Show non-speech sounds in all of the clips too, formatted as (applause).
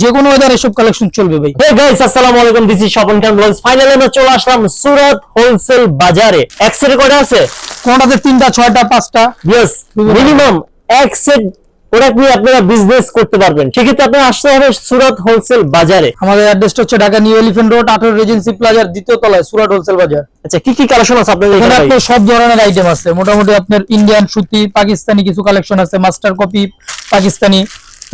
যে কোনো ওয়েদার এসব কালেকশন চলবে ভাই। হে গাইস আসসালামু আলাইকুম this is Swapan Khan vlogs finally আমরা চলে আসলাম সুরত হোলসেল বাজারে। এক সেট কয়টা আছে? কোনটাতে তিনটা ছয়টা পাঁচটা? ইয়েস মিনিমাম এক সেট প্রোডাক্ট নিয়ে আপনারা বিজনেস করতে পারবেন। সেক্ষেত্রে আপনার আসতে হবে সুরত হোলসেল বাজারে। আমাদের অ্যাড্রেসটা হচ্ছে ঢাকা নিউ এলিফেন্ট রোড আঠারো রেজেন্সি প্লাজার দ্বিতীয় তলায় সুরাট হোলসেল বাজার। আচ্ছা কি কি কালেকশন আছে আপনাদের এখানে এখানে আপনার সব ধরনের আইটেম আছে। মোটামুটি আপনার ইন্ডিয়ান সুতি পাকিস্তানি কিছু কালেকশন আছে। Master copy Pakistani.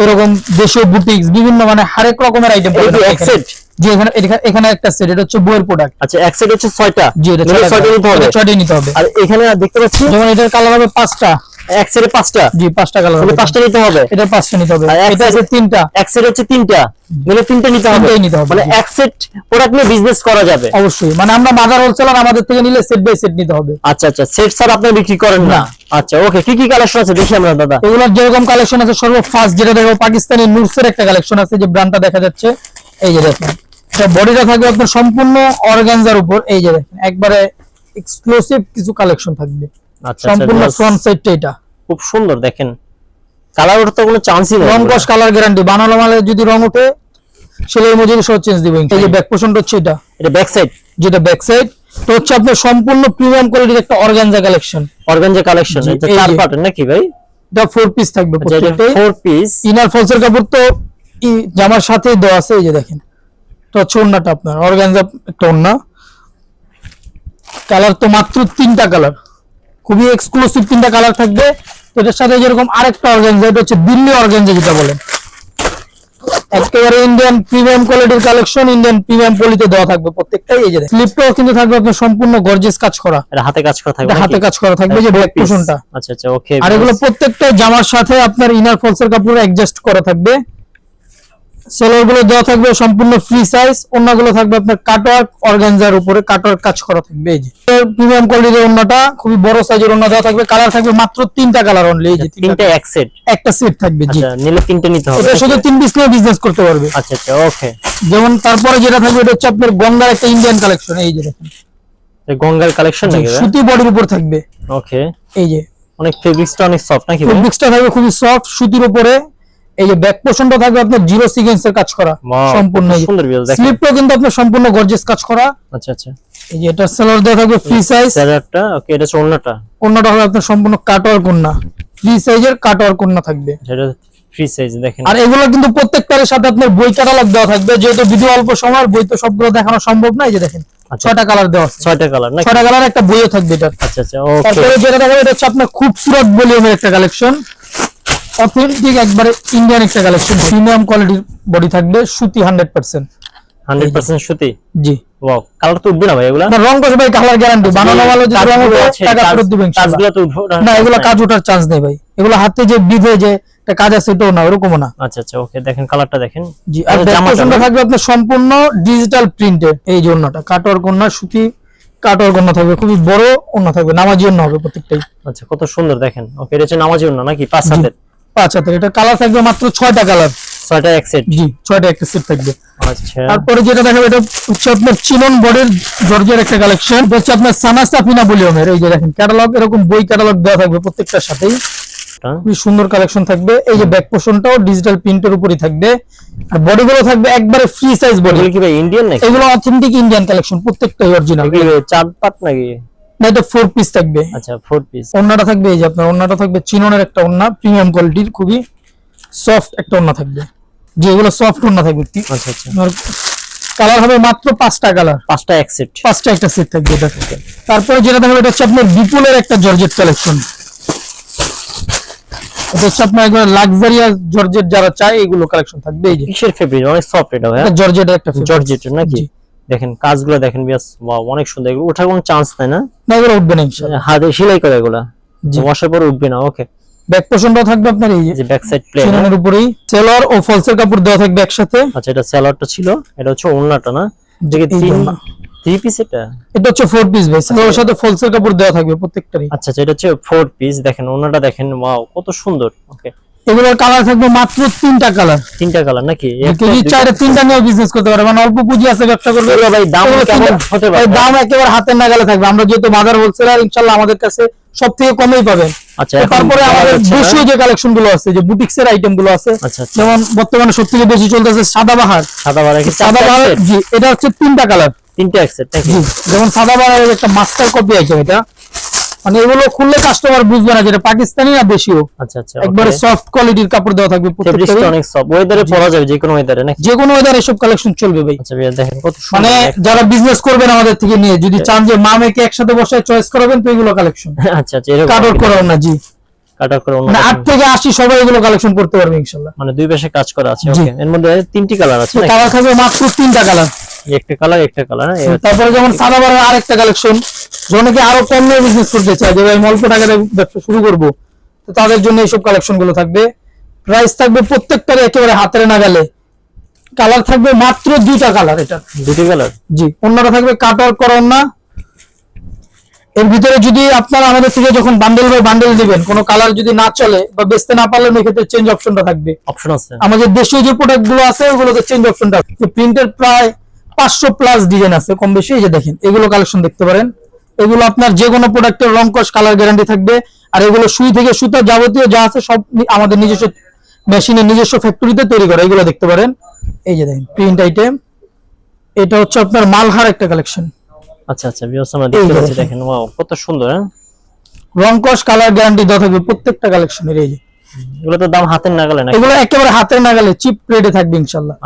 এরকম দেশীয় বুটিক্স বিভিন্ন মানে হরেক রকমের আইটেম এক সেট যে এখানে এখানে- একটা সেট এটা হচ্ছে বইয়ের প্রোডাক্ট আচ্ছা এক সেট হচ্ছে ছয়টা। জি এটা নিলে ছয়টা নিতে হবে। ছয়টাই নিতে হবে। আর এখানে দেখতে পাচ্ছি যেমন এটার কালার হবে পাঁচটা। এক সেটে পাঁচটা? জি পাঁচটা কালার হবে। পাঁচটা নিতে হবে। এটা পাঁচটা নিতে হবে। এটা আছে তিনটা। এক সেট হচ্ছে তিনটা। মিলে তিনটা নিতে হবে। নিতে হবে, মানে। এক সেট প্রোডাক্ট নিয়ে বিজনেস করা যাবে। অবশ্যই। মানে আমরা মাদার হোলসেলার আমাদের থেকে নিলে সেট বাই সেট নিতে হবে। আচ্ছা আচ্ছা। সেট স্যার আপনি বিক্রি করেন না। আচ্ছা ওকে কি কি কালেকশন আছে? দেখি আমরা দাদা। এগুলোর যেরকম কালেকশন আছে সর্ব ফার্স্ট যেটা দেখো পাকিস্তানি নুরসের একটা কালেকশন আছে যে ব্র্যান্ডটা দেখা যাচ্ছে। এই যে দেখেন। বডিটা থাকবে আপনার সম্পূর্ণ অর্গানজার উপর। এই যে দেখেন। একবারে এক্সক্লুসিভ কিছু কালেকশন থাকবে। সম্পূর্ণ আচ্ছা, ফ্রন্ট সাইডটা এটা। খুব সুন্দর দেখেন। কালার ওঠার তো কোনো চান্সই নেই। রং কস কালার গ্যারান্টি বানানো মালে যদি রং ওঠে সেলের মজুরি সহ চেঞ্জ দিব এই যে ব্যাক পোর্শনটা হচ্ছে এটা। এটা ব্যাক সাইড যেটা ব্যাক সাইড তো হচ্ছে আপনার সম্পূর্ণ প্রিমিয়াম কোয়ালিটির একটা অর্গানজা কালেকশন অর্গানজা কালেকশন এটা চার। পার্টের নাকি ভাই? এটা ফোর পিস থাকবে আচ্ছা ফোর পিস ইনার ফলসের কাপড় তো জামার সাথেই দেওয়া আছে এই যে দেখেন। তো হচ্ছে ওড়নাটা আপনার। অর্গানজা একটা ওড়না কালার তো মাত্র তিনটা কালার খুবই এক্সক্লুসিভ তিনটা কালার থাকবে। এটার সাথে যেরকম আরেকটা অর্গানজা এটা হচ্ছে দিল্লি অর্গানজা যেটা বলেন একেবারে ইন্ডিয়ান প্রিমিয়াম কোয়ালিটির কালেকশন ইন্ডিয়ান প্রিমিয়াম পলিতে দেওয়া থাকবে প্রত্যেকটাই। এই যে স্লিপটাও কিন্তু থাকবে আপনার সম্পূর্ণ গর্জিয়াস কাজ করা। এটা হাতে কাজ করা থাকবে হাতে কাজ করা থাকবে যে ব্যাক piece। আচ্ছা আচ্ছা ওকে আর এগুলো প্রত্যেকটা জামার সাথে আপনার ইনার ফলসের কাপড় অ্যাডজাস্ট করা থাকবে। সেলারগুলো দেওয়া থাকবে সম্পূর্ণ ফ্রি সাইজ অন্যগুলো থাকবে আপনার কাটওয়ার্ক অর্গানজার উপরে কাটওয়ার্ক কাজ করা থাকবে। এই যে প্রিমিয়াম কোয়ালিটির অন্যটা খুবই বড় সাইজের অন্য দেওয়া থাকবে। কালার থাকবে মাত্র তিনটা কালার অনলি এই যে তিনটা এক সেট একটা সেট থাকবে জি। আচ্ছা নিলে তিনটা নিতে হবে। এটা শুধু তিন পিস নিয়ে বিজনেস করতে পারবে। আচ্ছা আচ্ছা ওকে যেমন তারপরে যেটা থাকবে এটা হচ্ছে আপনার গঙ্গার একটা ইন্ডিয়ান কালেকশন এই যে দেখেন। গঙ্গার কালেকশন নাকি সুতি বডির উপর থাকবে। ওকে এই যে। অনেক ফেব্রিক্সটা অনেক সফট নাকি ফেব্রিক্সটা থাকবে খুবই সফট সুতির উপরে এই যে ব্যাক পোর্শনটা থাকবে আপনার জিরো সিকোয়েন্সের কাজ করা। সম্পূর্ণ। স্লিপটাও কিন্তু আপনার সম্পূর্ণ গর্জিয়াস কাজ করা। আচ্ছা আচ্ছা। এই যে এটা সেলার দেওয়া থাকবে ফ্রি সাইজ স্যালাডটা ওকে এটা অন্যটা অন্যটা হবে আপনার সম্পূর্ণ কাট কাটওয়ার কন্যা ফ্রি সাইজের কাটওয়ার কন্যা থাকবে। এটা ফ্রি সাইজ দেখেন। আর এগুলো কিন্তু প্রত্যেকটার সাথে আপনার বই ক্যাটালগ দেওয়া থাকবে। যেহেতু ভিডিও অল্প সময় বই তো সবগুলো দেখানো সম্ভব না এই যে দেখেন। আচ্ছা। ছয়টা কালার দেওয়া আছে। ছয়টা কালার নাকি? ছয়টা কালার একটা বইও থাকবে এটা আচ্ছা আচ্ছা ওকে তারপরে যেটা দেখাবো এটা হচ্ছে আপনার খুবসুরত ভলিউমের একটা কালেকশন অথেন্টিক একবারে ইন্ডিয়ান একটা কালেকশন প্রিমিয়াম কোয়ালিটির বডি থাকবে সুতি হান্ড্রেড পার্সেন্ট হান্ড্রেড পার্সেন্ট সুতি? জি। ওয়াও কালার তো উঠবে না ভাই এগুলা? আপনার রং কষে ভাই কালার গ্যারান্টি বানানো ভালো যদি রং আছে, টাকা ফেরত দিবেন। কাজগুলো তো না। এগুলো কাজ ওঠার চান্স নেই ভাই। এগুলো হাতে যে বিধে যে একটা কাজ আছে এটাও না ওরকমও না। আচ্ছা আচ্ছা ওকে দেখেন কালারটা দেখেন। জি আর জামাটা ডেকোরেশনটা না? থাকবে আপনার সম্পূর্ণ ডিজিটাল প্রিন্টেড এই যে ওন্নাটা কাটোয়ার কন্যা সুতি কাটোয়ার কন্যা থাকবে খুবই বড় ওন্না থাকবে নামাজি ওন্না হবে প্রত্যেকটাই। আচ্ছা কত সুন্দর দেখেন। ওকে এটা হচ্ছে নামাজি না নাকি? পাঁচ হাতের? পাঁচ হাতের এটা কালার থাকবে মাত্র কালার এক সেট জি একটা সেট থাকবে। আচ্ছা। তারপরে যেটা দেখাবে এটা হচ্ছে আপনার চিনন বডির জর্জের একটা কালেকশন হচ্ছে আপনার সানাস্তাফিনা এই যে দেখেন ক্যাটালগ এরকম বই ক্যাটালগ দেওয়া থাকবে প্রত্যেকটার সাথেই। খুবই সুন্দর কালেকশন থাকবে। এই যে ব্যাক পোর্শনটাও ডিজিটাল প্রিন্টের উপরই থাকবে। আর বডিগুলো থাকবে একবারে ফ্রি সাইজ বডি কি ভাই ইন্ডিয়ান নাকি? এগুলো অথেন্টিক ইন্ডিয়ান কালেকশন প্রত্যেকটাই অরিজিনাল চার পাট নাকি? না এটা ফোর পিস থাকবে। আচ্ছা ফোর পিস ওন্নাটা থাকবে এই যে আপনার ওন্নাটা থাকবে চিননের একটা ওন্না প্রিমিয়াম কোয়ালিটির খুবই সফট একটা ওন্না থাকবে। যেগুলো সফট ওন্না থাকবে। আচ্ছা আচ্ছা। কালার হবে মাত্র পাঁচটা কালার পাঁচটা এক সেট পাঁচটা একটা সেট থাকবে এটা তারপরে যেটা দেখাবো এটা হচ্ছে আপনার বিপুলের একটা জর্জেট কালেকশন এটা হচ্ছে আপনার একবার লাক্সারিয়াস জর্জেট যারা চায় এগুলো কালেকশন থাকবে এই যে। কিসের ফেব্রিক অনেক সফট এটা ভাই জর্জেটের একটা। জর্জেটের নাকি। দেখেন কাজগুলো দেখেন বিয়াস ওয়াও অনেক সুন্দর। এগুলো ওঠার কোনো চান্স নাই না? না এগুলো উঠবে না ইনশাআল্লাহ। হাতে সেলাই করে এগুলা। ওয়াশের পর উঠবে না ওকে ব্যাক পোর্শনটাও থাকবে আপনার এই যে ব্যাক সাইড প্লে চিননের উপরেই। সেলর ও ফলসের কাপড় দেওয়া থাকবে একসাথে। আচ্ছা এটা স্যালাডটা ছিল এটা হচ্ছে ওন্নাটা না? দেখে তিন থ্রি পিস এটা? এটা হচ্ছে ফোর পিস ভাই। সেলরের সাথে ফলসের কাপড় দেওয়া থাকবে প্রত্যেকটারই। আচ্ছা আচ্ছা এটা হচ্ছে ফোর পিস দেখেন ওন্নাটা দেখেন ওয়াও কত সুন্দর ওকে এগুলোর কালার থাকবে মাত্র তিনটা কালার তিনটা কালার নাকি? দুইটা- চাইলে তিনটা নিয়ে বিজনেস করতে পারে মানে অল্প পুঁজি আছে ব্যবসা করবে ভাই দাম কেমন হতে পারে? দাম একেবারে হাতের নাগালে থাকবে। আমরা যেহেতু বাজার হোলসেলার ইনশাল্লাহ আমাদের কাছে সব থেকে কমেই পাবেন। আচ্ছা তারপরে আমাদের দেশীয় যে কালেকশনগুলো আছে যে বুটিক্স এর আইটেমগুলো আছে আচ্ছা আচ্ছা। যেমন বর্তমানে সব থেকে বেশি চলতেছে সাদাবাহার সাদা বাড়া কি সাদাবাহার জি এটা হচ্ছে তিনটা কালার তিনটে একসেট যেমন সাদাবাহারের একটা মাস্টার কপি আইটেম এটা। মানে এগুলো খুললে কাস্টমার বুঝবে না যে এটা পাকিস্তানি না দেশীয়। আচ্ছা আচ্ছা একবারে সফট কোয়ালিটির কাপড় দেওয়া থাকবে প্রত্যেকটা অনেক সফট ওয়েদারে পরা যাবে যে কোনো ওয়েদারে নাকি? যে কোনো ওয়েদার এসব কালেকশন চলবে ভাই। আচ্ছা ভাইয়া দেখেন কত মানে যারা বিজনেস করবেন আমাদের থেকে নিয়ে যদি চান যে মা মেয়েকে একসাথে বসে চয়েস করাবেন তো এগুলো কালেকশন (laughs) আচ্ছা আচ্ছা এরকম কাটর করাও না জি। কাটার করে অন্য মানে আট থেকে আশি সবাই এগুলো কালেকশন করতে পারবে ইনশাল্লাহ। মানে দুই পাশে কাজ করা আছে। ওকে এর মধ্যে তিনটি কালার আছে? কালার থাকবে মাত্র তিনটা কালার একটা কালার একটা কালার তারপরে যেমন আরেকটা কালেকশন অনেকে আরও কম বিজনেস করতে চায় যে আমি অল্প টাকা দিয়ে ব্যবসা শুরু করব। তো তাদের জন্য এইসব কালেকশনগুলো থাকবে। প্রাইস থাকবে প্রত্যেকটার একেবারে হাতের নাগালে। কালার থাকবে মাত্র দুইটা কালার এটা। দুটি কালার জি অন্যটা থাকবে কাটার করার না এর ভিতরে যদি আপনারা আমাদের থেকে যখন বান্ডেল বাই বান্ডেল দিবেন কোনো কালার যদি না চলে বা বেচতে না পারলে এক্ষেত্রে চেঞ্জ অপশনটা থাকবে। অপশন আছে। আমাদের দেশীয় যে প্রোডাক্টগুলো আছে ওগুলোতে চেঞ্জ অপশনটা আছে। প্রিন্টের প্রায় পাঁচশো প্লাস ডিজাইন আছে কম বেশি এই যে দেখেন এগুলো কালেকশন দেখতে পারেন। এগুলো আপনার যে কোনো প্রোডাক্টের রং কস কালার গ্যারান্টি থাকবে। আর এগুলো সুই থেকে সুতা যাবতীয় যা আছে সব আমাদের নিজস্ব মেশিনের নিজস্ব ফ্যাক্টরিতে তৈরি করা এগুলো দেখতে পারেন। এই যে দেখেন প্রিন্ট আইটেম এটা হচ্ছে আপনার মালহার একটা কালেকশন আচ্ছা আচ্ছা ভিউয়ার্স আমরা দেখতে পাচ্ছি দেখেন। দেখেন ওয়াও কত সুন্দর হ্যাঁ? রং কস কালার গ্যারান্টি দেওয়া থাকবে প্রত্যেকটা কালেকশনের এই যে। এগুলো তো দাম হাতের নাগালে নাকি? এগুলো একেবারে হাতের নাগালে চিপ রেটে থাকবে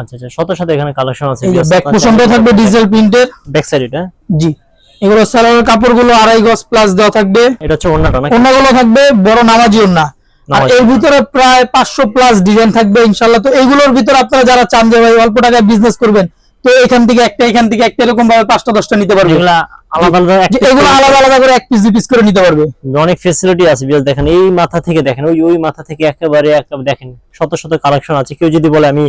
আচ্ছা আচ্ছা শত শত এখানে কালেকশন আছে এই ব্যাক থাকবে ডিজিটাল প্রিন্টের ব্যাক সাইড এটা? জি। এগুলো সালোয়ারের কাপড়গুলো আড়াই গজ প্লাস দেওয়া থাকবে। এটা হচ্ছে ওন্নাটা নাকি? অন্যগুলো থাকবে বড় নামাজি ওন্না আর এর ভিতরে প্রায় পাঁচশো প্লাস ডিজাইন থাকবে ইনশাল্লাহ। তো এইগুলোর ভিতরে আপনারা যারা চান যে ভাই অল্প টাকায় বিজনেস করবেন তো এখান থেকে একটা এখান থেকে একটা এরকম ভাবে পাঁচটা দশটা নিতে পারবে। আলাদা করে এক পিস দুই পিস করে নিতে পারবে। অনেক ফেসিলিটি আছে দেখেন এই মাথা থেকে দেখেন ওই ওই মাথা থেকে একেবারে দেখেন শত শত কালেকশন আছে। কেউ যদি বলে আমি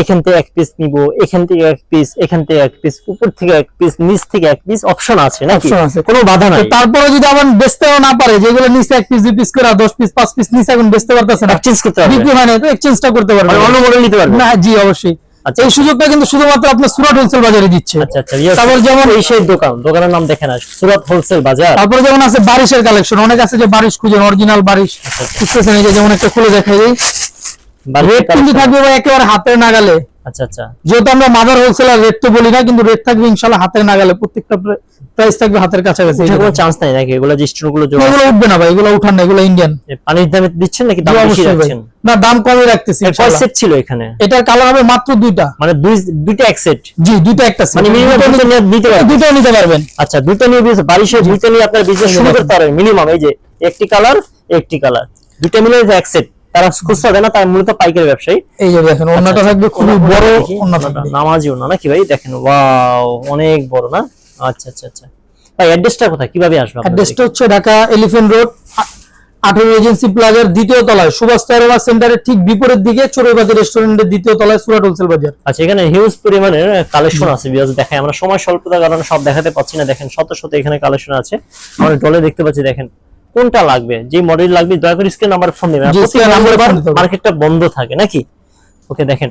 এখান থেকে এক পিস নিব এখান থেকে এক পিস এখান থেকে এক পিস উপর থেকে এক পিস নিচ থেকে এক পিস অপশন আছে নাকি? আছে। কোনো বাধা নাই। তারপরে যদি আবার বেচতেও না পারে যেগুলো নিচে এক পিস দুই পিস করে আর দশ পিস পাঁচ পিস নিচে এখন বেচতে পারতেছে না এক্সচেঞ্জ করতে পারবে। বিক্রি না তো এক্সচেঞ্জটা করতে পারবে। মানে নিতে পারবে। না জি অবশ্যই। আচ্ছা। এই সুযোগটা কিন্তু শুধুমাত্র আপনার সুরাট হোলসেল বাজারে দিচ্ছে। আচ্ছা আচ্ছা তারপর যেমন এই সেই দোকান দোকানের নাম দেখেন না সুরাট হোলসেল বাজার। তারপরে যেমন আছে বারিশের কালেকশন অনেক আছে যে বারিশ খুঁজেন অরিজিনাল বারিশ খুঁজতেছেন এই যে যেমন একটা খুলে দেখাই রেট কিন্তু থাকবে একেবারে হাতের নাগালে। আচ্ছা আচ্ছা। যেহেতু আমরা মাদার হোলসেলার রেট তো বলি না কিন্তু রেট থাকবে হাতের নাগালে প্রত্যেকটা প্রাইস থাকবে হাতের কাছাকাছি। কোনো চান্স নাই নাকি? এগুলো যে জোড়া এগুলো উঠবে না ভাই এগুলো উঠান না এগুলো ইন্ডিয়ান পানির দামে দিচ্ছেন নাকি? দাম বেশি রাখছেন? না দাম কমই রাখতেছি কয় সেট ছিল এখানে? এটার কালার হবে মাত্র দুইটা। মানে দুই দুইটা এক সেট জি দুইটা একটা set। মানে মিনিমাম নিয়ে পারবেন? দুটো নিতে পারবেন। আচ্ছা দুটো নিয়ে বিজনেস দুটো নিয়ে আপনার বিজনেস শুরু করতে পারবেন মিনিমাম এই যে একটি কালার একটি কালার দুটো মিলে এক সেট তারা খুচরা দেয় না তারা মূলত পাইকারি ব্যবসায়ী। এই যে দেখেন ওন্নাটা থাকবে খুবই বড় ওন্না থাকবে নামাজি ওনা নাকি ভাই? দেখেন ওয়াও অনেক বড় না? আচ্ছা আচ্ছা আচ্ছা। ভাই অ্যাড্রেসটা কোথায়? কীভাবে আসবে অ্যাড্রেসটা হচ্ছে ঢাকা এলিফেন্ট রোড আঠারো এজেন্সি প্লাজার দ্বিতীয় তলায় সুভাষ তারোলা সেন্টারের ঠিক বিপরীত দিকে চোরবাজার রেস্টুরেন্টের দ্বিতীয় তলায় সুরাট হোলসেল বাজার। আচ্ছা এখানে হিউজ পরিমাণের কালেকশন আছে বিকজ দেখেন আমরা সময় স্বল্পতার কারণে সব দেখাতে পাচ্ছি না। দেখেন শত শত এখানে কালেকশন আছে। আমরা ডলে দেখতে পাচ্ছি দেখেন। কোনটা লাগবে? যে মডেল লাগবে দয়া করে স্ক্রিন নাম্বার ফোন দিবেন মার্কেটটা বন্ধ থাকে নাকি? ওকে দেখেন।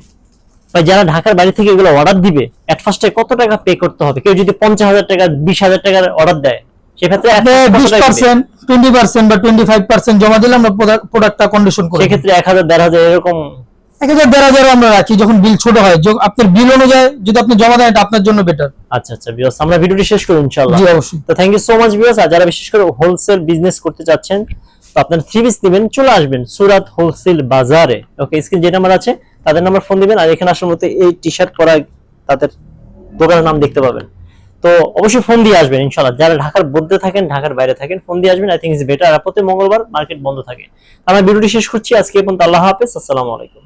ভাই যারা ঢাকার বাড়ি থেকে এগুলো অর্ডার দিবে এট ফার্স্টে কত টাকা পে করতে হবে? কেউ যদি পঞ্চাশ হাজার টাকা বিশ হাজার টাকার অর্ডার দেয় সেক্ষেত্রে বিশ পার্সেন্ট টোয়েন্টি পার্সেন্ট বা টোয়েন্টি ফাইভ পার্সেন্ট জমা দিলে আমরা প্রোডাক্টটা কন্ডিশন করি সেক্ষেত্রে এক হাজার দেড় হাজার এরকম এক হাজার দেড় হাজার আমরা রাখি যখন বিল ছোট হয়। আপনার বিল অনুযায়ী যদি আপনি জমা দেন এটা আপনার জন্য বেটার আচ্ছা আচ্ছা বিকজ আমরা ভিডিওটি শেষ করি ইনশাল্লাহ জি অবশ্যই। তো thank you so much viewers আর যারা বিশেষ করে হোলসেল বিজনেস করতে চাচ্ছেন তো আপনারা থ্রি পিস নেবেন চলে আসবেন সুরাত হোলসেল বাজারে। ওকে স্ক্রিন যে নাম্বার আছে তাদের নাম্বার ফোন দিবেন আর এখানে আসার মতো এই টি শার্ট পরা তাদের দোকানের নাম দেখতে পাবেন। তো অবশ্যই ফোন দিয়ে আসবেন ইনশাল্লাহ যারা ঢাকার মধ্যে থাকেন ঢাকার বাইরে থাকেন ফোন দিয়ে আসবেন। আই থিঙ্ক ইজ বেটার আর প্রতি মঙ্গলবার মার্কেট বন্ধ থাকে। আমরা ভিডিওটি শেষ করছি। আজকে এবং আল্লাহ হাফেজ। আসসালামু আলাইকুম।